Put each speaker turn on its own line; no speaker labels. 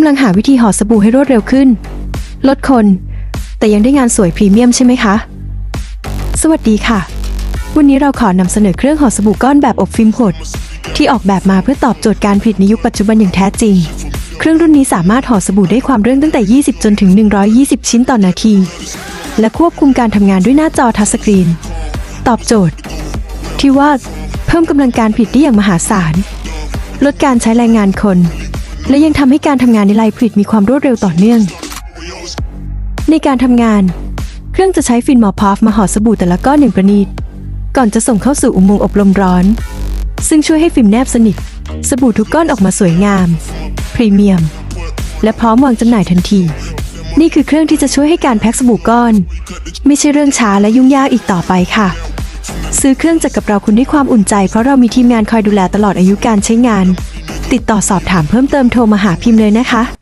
ำลังหาวิธีห่อสบู่ให้รวดเร็วขึ้น ลดคน แต่ยังได้งานสวยพรีเมียมใช่ไหมคะ สวัสดีค่ะ วันนี้เราขอนำเสนอเครื่องห่อสบู่ก้อนแบบอบฟิล์มหด ที่ออกแบบมาเพื่อตอบโจทย์การผลิตในยุคปัจจุบันอย่างแท้จริง เครื่องรุ่นนี้สามารถห่อสบู่ได้ความเรื่องตั้งแต่ 20 จนถึง 120 ชิ้นต่อนาที และควบคุมการทำงานด้วยหน้าจอทัชสกรีน ตอบโจทย์ ที่ว่าเพิ่มกำลังการผลิตได้อย่างมหาศาล ลดการใช้แรงงานคน และยังทำให้การทำงานในไลน์ผลิตมีความรวดเร็วต่อเนื่อง ในการทำงาน เครื่องจะใช้ฟินมอพอฟมาห่อสบู่แต่ละก้อนอย่างประณีต ก่อนจะส่งเข้าสู่อุโมงค์อบลมร้อน ซึ่งช่วยให้ฟิล์มแนบสนิท สบู่ทุกก้อนออกมาสวยงาม พรีเมียม และพร้อมวางจำหน่ายทันที นี่คือเครื่องที่จะช่วยให้การแพ็คสบู่ก้อน ไม่ใช่เรื่องช้าและยุ่งยากอีกต่อไปค่ะซื้อเครื่องจากกับเราคุณได้ความอุ่นใจเพราะเรามีทีมงานคอยดูแลตลอดอายุการใช้งาน ติดต่อสอบถามเพิ่มเติมโทรมาหาพิมพ์เลยนะคะ